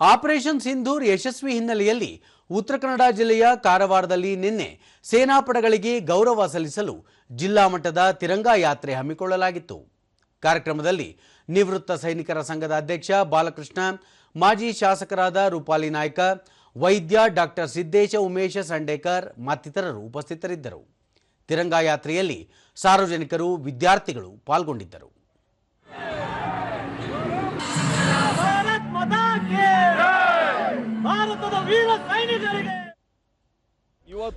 Operation Sindoor ಯಶಸ್ವಿ ಹಿನ್ನೆಲೆಯಲ್ಲಿ ಉತ್ತರ ಕನ್ನಡ ಜಿಲ್ಲೆಯ ಕಾರವಾರದಲ್ಲಿ ನಿನ್ನೆ ಸೇನಾಪಡೆಗಳಿಗೆ ಗೌರವ ಸಲ್ಲಿಸಲು ಜಿಲ್ಲಾ ಮಟ್ಟದ ತಿರಂಗಾ ಯಾತ್ರೆ ಹಮ್ಮಿಕೊಳ್ಳಲಾಗಿತ್ತು. ಕಾರ್ಯಕ್ರಮದಲ್ಲಿ ನಿವೃತ್ತ ಸೈನಿಕರ ಸಂಘದ ಅಧ್ಯಕ್ಷ ಬಾಲಕೃಷ್ಣ, ಮಾಜಿ ಶಾಸಕರಾದ ರೂಪಾಲಿ ನಾಯ್ಕ, ವೈದ್ಯ ಡಾಕ್ಟರ್ ಸಿದ್ದೇಶ ಉಮೇಶ ಸಂಡೇಕರ್ ಮತ್ತಿತರರು ಉಪಸ್ಥಿತರಿದ್ದರು. ತಿರಂಗಾ ಯಾತ್ರೆಯಲ್ಲಿ ಸಾರ್ವಜನಿಕರು, ವಿದ್ಯಾರ್ಥಿಗಳು ಪಾಲ್ಗೊಂಡಿದ್ದರು.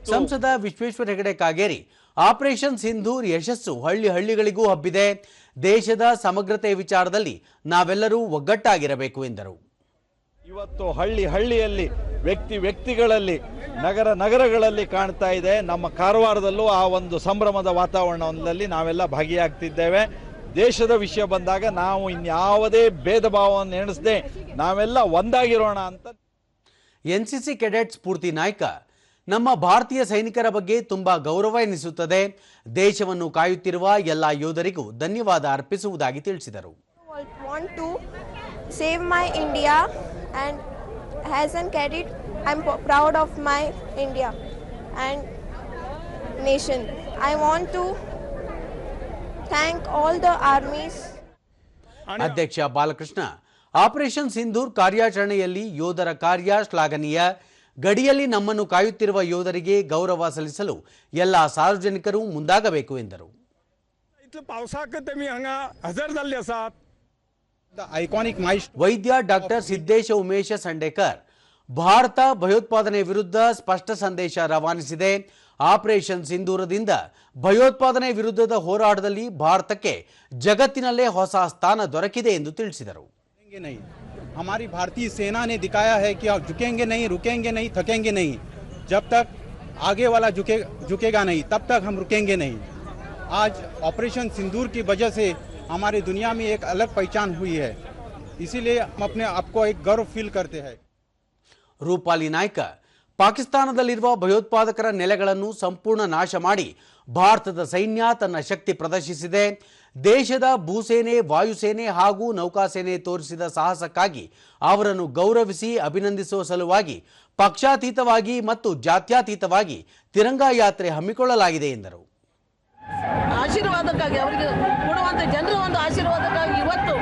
ಸಂಸದ ವಿಶ್ವೇಶ್ವರ ಹೆಗಡೆ ಕಾಗೇರಿ ಆಪರೇಷನ್ ಸಿಂಧೂರ್ ಯಶಸ್ಸು ಹಳ್ಳಿ ಹಳ್ಳಿಗಳಿಗೂ ಹಬ್ಬಿದೆ. ದೇಶದ ಸಮಗ್ರತೆ ವಿಚಾರದಲ್ಲಿ ನಾವೆಲ್ಲರೂ ಒಗ್ಗಟ್ಟಾಗಿರಬೇಕು ಎಂದರು. ಇವತ್ತು ಹಳ್ಳಿ ಹಳ್ಳಿಯಲ್ಲಿ ವ್ಯಕ್ತಿ ವ್ಯಕ್ತಿಗಳಲ್ಲಿ ನಗರ ನಗರಗಳಲ್ಲಿ ಕಾಣ್ತಾ ಇದೆ. ನಮ್ಮ ಕಾರವಾರದಲ್ಲೂ ಆ ಒಂದು ಸಂಭ್ರಮದ ವಾತಾವರಣದಲ್ಲಿ ನಾವೆಲ್ಲ ಭಾಗಿಯಾಗ್ತಿದ್ದೇವೆ. ದೇಶದ ವಿಷಯ ಬಂದಾಗ ನಾವು ಇನ್ಯಾವುದೇ ಭೇದ ಭಾವವನ್ನು ಎಣಿಸದೆ ನಾವೆಲ್ಲ ಒಂದಾಗಿರೋಣ ಅಂತ ಎನ್ಸಿಸಿ ಕೆಡೆಟ್ ಸ್ಫೂರ್ತಿ ನಾಯ್ಕ ನಮ್ಮ ಭಾರತೀಯ ಸೈನಿಕರ ಬಗ್ಗೆ ತುಂಬಾ ಗೌರವ ಎನಿಸುತ್ತದೆ. ದೇಶವನ್ನು ಕಾಯುತ್ತಿರುವ ಎಲ್ಲ ಯೋಧರಿಗೂ ಧನ್ಯವಾದ ಅರ್ಪಿಸುವುದಾಗಿ ತಿಳಿಸಿದರು. ಅಧ್ಯಕ್ಷ ಬಾಲಕೃಷ್ಣ ಆಪರೇಷನ್ ಸಿಂಧೂರ್ ಕಾರ್ಯಾಚರಣೆಯಲ್ಲಿ ಯೋಧರ ಕಾರ್ಯ ಶ್ಲಾಘನೀಯ. ಗಡಿಯಲ್ಲಿ ನಮ್ಮನ್ನು ಕಾಯುತ್ತಿರುವ ಯೋಧರಿಗೆ ಗೌರವ ಸಲ್ಲಿಸಲು ಎಲ್ಲ ಸಾರ್ವಜನಿಕರು ಮುಂದಾಗಬೇಕು ಎಂದರು. ವೈದ್ಯ ಡಾಕ್ಟರ್ ಸಿದ್ದೇಶ ಉಮೇಶ ಸಂಡೇಕರ್ ಭಾರತ ಭಯೋತ್ಪಾದನೆ ವಿರುದ್ಧ ಸ್ಪಷ್ಟ ಸಂದೇಶ ರವಾನಿಸಿದೆ. ಆಪರೇಷನ್ ಸಿಂಧೂರದಿಂದ ಭಯೋತ್ಪಾದನೆ ವಿರುದ್ಧದ ಹೋರಾಟದಲ್ಲಿ ಭಾರತಕ್ಕೆ ಜಗತ್ತಿನಲ್ಲೇ ಹೊಸ ಸ್ಥಾನ ದೊರಕಿದೆ ಎಂದು ತಿಳಿಸಿದರು. रुकेंगे नहीं। हमारी भारतीय सेना ने दिखाया है कि झुकेंगे नहीं, रुकेंगे नहीं, थकेंगे नहीं। जब तक आगे वाला झुके, झुकेगा नहीं, तब तक हम रुकेंगे नहीं। आज ऑपरेशन सिंदूर की वजह से हमारी दुनिया में एक अलग पहचान हुई है। इसीलिए हम अपने आप को एक गर्व फील करते हैं। रूपाली नायका ಪಾಕಿಸ್ತಾನದಲ್ಲಿರುವ ಭಯೋತ್ಪಾದಕರ ನೆಲೆಗಳನ್ನು ಸಂಪೂರ್ಣ ನಾಶ ಮಾಡಿ ಭಾರತದ ಸೈನ್ಯ ತನ್ನ ಶಕ್ತಿ ಪ್ರದರ್ಶಿಸಿದೆ. ದೇಶದ ಭೂಸೇನೆ, ವಾಯುಸೇನೆ ಹಾಗೂ ನೌಕಾಸೇನೆ ತೋರಿಸಿದ ಸಾಹಸಕ್ಕಾಗಿ ಅವರನ್ನು ಗೌರವಿಸಿ ಅಭಿನಂದಿಸುವ ಸಲುವಾಗಿ ಪಕ್ಷಾತೀತವಾಗಿ ಮತ್ತು ಜಾತ್ಯಾತೀತವಾಗಿ ತಿರಂಗಾ ಯಾತ್ರೆ ಹಮ್ಮಿಕೊಳ್ಳಲಾಗಿದೆ ಎಂದರು. ಆಶೀರ್ವಾದಕ್ಕಾಗಿ ಅವರಿಗೆ ಕೊಡುವಂಥ ಜನರ ಒಂದು ಆಶೀರ್ವಾದಕ್ಕಾಗಿ ಇವತ್ತು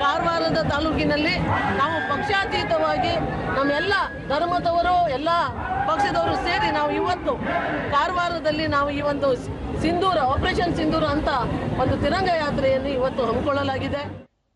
ಕಾರವಾರದ ತಾಲೂಕಿನಲ್ಲಿ ನಾವು ಪಕ್ಷಾತೀತವಾಗಿ ನಮ್ಮೆಲ್ಲ ಧರ್ಮದವರು, ಎಲ್ಲ ಪಕ್ಷದವರು ಸೇರಿ ನಾವು ಇವತ್ತು ಕಾರವಾರದಲ್ಲಿ ನಾವು ಈ ಒಂದು ಸಿಂಧೂರ ಆಪರೇಷನ್ ಸಿಂಧೂರ ಅಂತ ಒಂದು ತಿರಂಗ ಯಾತ್ರೆಯನ್ನು ಇವತ್ತು ಹಮ್ಮಿಕೊಳ್ಳಲಾಗಿದೆ.